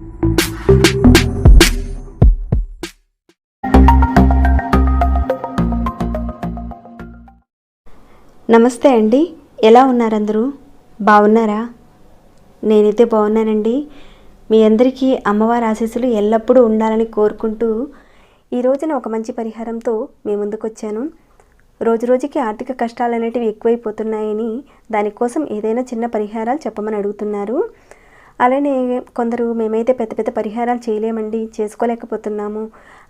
నమస్తే అండి. ఎలా ఉన్నారందరూ? బాగున్నారా? నేనైతే బాగున్నానండి. మీ అందరికీ అమ్మవారి ఆశీస్సులు ఎల్లప్పుడూ ఉండాలని కోరుకుంటూ ఈ రోజున ఒక మంచి పరిహారంతో మీ ముందుకు వచ్చాను రోజు రోజుకి ఆర్థిక కష్టాలు అనేటివి ఎక్కువైపోతున్నాయని దానికోసం ఏదైనా చిన్న పరిహారాలు చెప్పమని అడుగుతున్నారు. అలానే కొందరు మేమైతే పెద్ద పెద్ద పరిహారాలు చేయలేమండి చేసుకోలేకపోతున్నాము.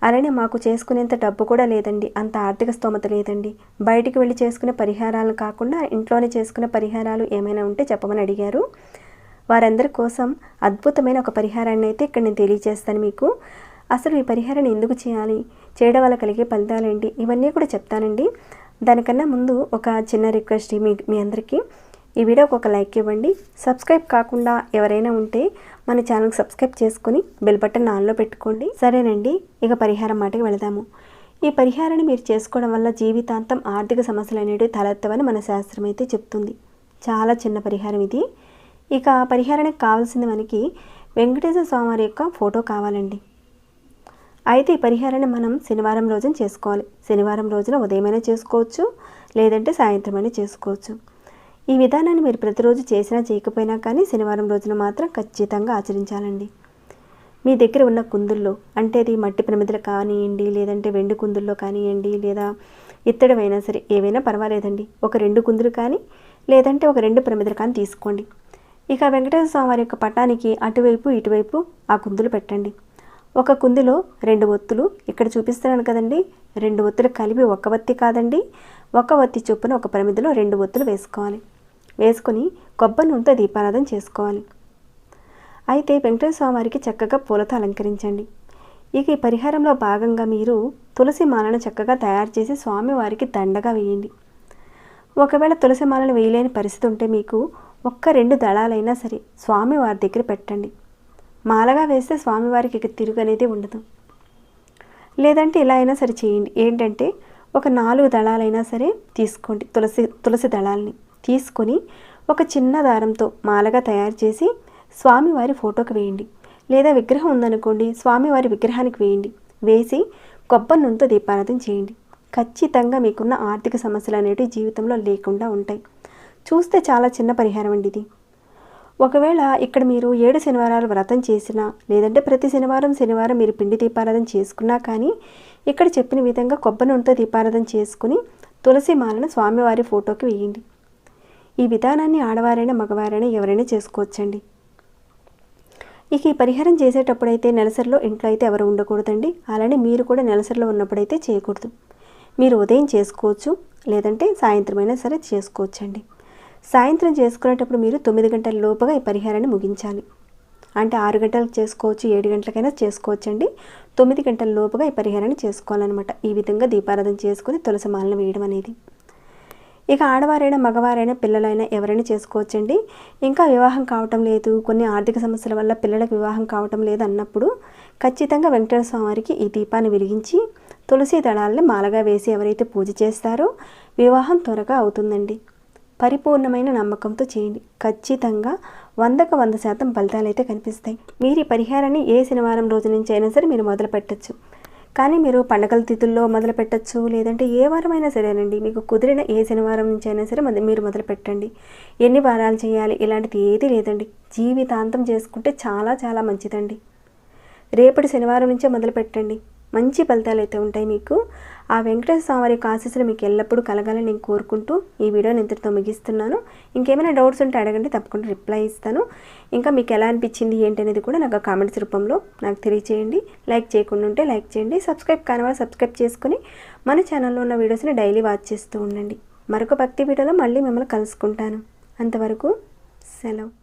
అలానే మాకు చేసుకునేంత డబ్బు కూడా లేదండి అంత ఆర్థిక స్తోమత లేదండి. బయటికి వెళ్ళి చేసుకునే పరిహారాలు కాకుండా ఇంట్లోనే చేసుకునే పరిహారాలు ఏమైనా ఉంటే చెప్పమని అడిగారు. వారందరి కోసం అద్భుతమైన ఒక పరిహారాన్ని అయితే ఇక్కడ నేను తెలియజేస్తాను మీకు. అసలు ఈ పరిహారాన్ని ఎందుకు చేయాలి? చేయడం వల్ల కలిగే ఫలితాలేంటి? ఇవన్నీ కూడా చెప్తానండి. దానికన్నా ముందు ఒక చిన్న రిక్వెస్ట్ మీ మీ అందరికీ. ఈ వీడియోకి ఒక లైక్ ఇవ్వండి. సబ్స్క్రైబ్ కాకుండా ఎవరైనా ఉంటే మన ఛానల్కి సబ్స్క్రైబ్ చేసుకొని బెల్ బటన్ ఆన్లో పెట్టుకోండి. సరేనండి ఇక పరిహారం మాటకి వెళదాము. ఈ పరిహారాన్ని మీరు చేసుకోవడం వల్ల జీవితాంతం ఆర్థిక సమస్యలు అనేవి తలెత్తవని మన శాస్త్రం అయితే చెప్తుంది. చాలా చిన్న పరిహారం ఇది. ఇక పరిహారానికి కావాల్సింది మనకి వెంకటేశ్వర స్వామివారి యొక్క ఫోటో కావాలండి. అయితే ఈ పరిహారాన్ని మనం శనివారం రోజున చేసుకోవాలి. శనివారం రోజున ఉదయమైనా చేసుకోవచ్చు లేదంటే సాయంత్రమైనా చేసుకోవచ్చు. ఈ విధానాన్ని మీరు ప్రతిరోజు చేసినా చేయకపోయినా కానీ శనివారం రోజున మాత్రం ఖచ్చితంగా ఆచరించాలండి. మీ దగ్గర ఉన్న కుందుల్లో అంటే అది మట్టి ప్రమిదలు కానివ్వండి లేదంటే వెండి కుందుల్లో కానివ్వండి లేదా ఇత్తడమైనా సరే ఏవైనా పర్వాలేదండి. ఒక రెండు కుందులు కానీ లేదంటే ఒక రెండు ప్రమిదలు కానీ తీసుకోండి. ఇక వెంకటేశ్వర స్వామి వారి యొక్క పటానికి అటువైపు ఇటువైపు ఆ కుందులు పెట్టండి. ఒక కుందులో రెండు ఒత్తులు ఇక్కడ చూపిస్తున్నాను కదండి రెండు ఒత్తులు కలిపి ఒక ఒత్తి కాదండి ఒక ఒత్తి చొప్పున ఒక ప్రమిదలో రెండు ఒత్తులు వేసుకోవాలి. వేసుకొని కొబ్బరి నూనెతో దీపారాధన చేసుకోవాలి. అయితే వెంకటేశ్వర స్వామి వారికి చక్కగా పూలతో అలంకరించండి. ఇక ఈ పరిహారంలో భాగంగా మీరు తులసి మాలను చక్కగా తయారు చేసి స్వామివారికి దండగా వేయండి. ఒకవేళ తులసి మాలను వేయలేని పరిస్థితి ఉంటే మీకు ఒక్క రెండు దళాలైనా సరే స్వామివారి దగ్గర పెట్టండి. మాలగా వేస్తే స్వామివారికి ఇక తిరుగు అనేది ఉండదు. లేదంటే ఇలా అయినా సరే చేయండి. ఏంటంటే ఒక నాలుగు దళాలైనా సరే తీసుకోండి. తులసి తులసి దళాలని. తీసుకొని ఒక చిన్న దారంతో మాలగా తయారు చేసి స్వామివారి ఫోటోకి వేయండి. లేదా విగ్రహం ఉందనుకోండి స్వామివారి విగ్రహానికి వేయండి. వేసి కొబ్బరి నూనెతో దీపారాధన చేయండి. ఖచ్చితంగా మీకున్న ఆర్థిక సమస్యలు అనేవి జీవితంలో లేకుండా ఉంటాయి. చూస్తే చాలా చిన్న పరిహారం అండి ఇది. ఒకవేళ ఇక్కడ మీరు ఏడు శనివారాలు వ్రతం చేసినా లేదంటే ప్రతి శనివారం శనివారం మీరు పిండి దీపారాధన చేసుకున్నా కానీ ఇక్కడ చెప్పిన విధంగా కొబ్బరి నూనెతో దీపారాధన చేసుకుని తులసి మాలను స్వామివారి ఫోటోకి వేయండి. ఈ విధానాన్ని ఆడవారైనా మగవారైనా ఎవరైనా చేసుకోవచ్చండి. ఇక ఈ పరిహారం చేసేటప్పుడైతే నెలసరిలో ఇంట్లో అయితే ఎవరు ఉండకూడదండి. అలానే మీరు కూడా నెలసరిలో ఉన్నప్పుడైతే చేయకూడదు. మీరు ఉదయం చేసుకోవచ్చు లేదంటే సాయంత్రమైనా సరే చేసుకోవచ్చండి. సాయంత్రం చేసుకునేటప్పుడు మీరు తొమ్మిది గంటల లోపుగా ఈ పరిహారాన్ని ముగించాలి. అంటే ఆరు గంటలకు చేసుకోవచ్చు ఏడు గంటలకైనా చేసుకోవచ్చండి. తొమ్మిది గంటల లోపుగా ఈ పరిహారాన్ని చేసుకోవాలన్నమాట. ఈ విధంగా దీపారాధన చేసుకుని తులసి మాలను వేయడం అనేది. ఇక ఆడవారైనా మగవారైనా పిల్లలైనా ఎవరైనా చేసుకోవచ్చండి. ఇంకా వివాహం కావటం లేదు. కొన్ని ఆర్థిక సమస్యల వల్ల పిల్లలకు వివాహం కావటం లేదు అన్నప్పుడు ఖచ్చితంగా వెంకటేశ్వర స్వామి ఈ దీపాన్ని వెలిగించి తులసి దళాలని మాలగా వేసి ఎవరైతే పూజ చేస్తారో వివాహం త్వరగా అవుతుందండి. పరిపూర్ణమైన నమ్మకంతో చేయండి. ఖచ్చితంగా వందకు వంద శాతం ఫలితాలు అయితే కనిపిస్తాయి. మీరు ఈ పరిహారాన్ని ఏ శనివారం రోజు నుంచి అయినా సరే మీరు మొదలు పెట్టచ్చు కానీ మీరు పండగల తిథుల్లో మొదలు పెట్టచ్చు లేదంటే ఏ వారమైనా సరేనండి. మీకు కుదిరిన ఏ శనివారం నుంచి అయినా సరే మొద- మీరు మొదలు పెట్టండి ఎన్ని వారాలు చేయాలి ఇలాంటిది ఏది లేదండి. జీవితాంతం చేసుకుంటే చాలా చాలా మంచిదండి. రేపటి శనివారం నుంచే మొదలు పెట్టండి మంచి ఫలితాలు అయితే ఉంటాయి మీకు. ఆ వెంకటేశ్వర స్వామి యొక్క ఆశీస్సులు మీకు ఎల్లప్పుడూ కలగాలని నేను కోరుకుంటూ ఈ వీడియోని ఇంతటితో ముగిస్తున్నాను. ఇంకేమైనా డౌట్స్ ఉంటే అడగండి తప్పకుండా రిప్లై ఇస్తాను. ఇంకా మీకు ఎలా అనిపించింది ఏంటి అనేది కూడా నాకు కామెంట్స్ రూపంలో నాకు తెలియచేయండి. లైక్ చేయకుండా ఉంటే లైక్ చేయండి. సబ్స్క్రైబ్ కాని సబ్స్క్రైబ్ చేసుకుని మన ఛానల్లో ఉన్న వీడియోస్ని డైలీ వాచ్ చేస్తూ ఉండండి. మరొక భక్తి వీడియోలో మళ్ళీ మిమ్మల్ని కలుసుకుంటాను. అంతవరకు సెలవు.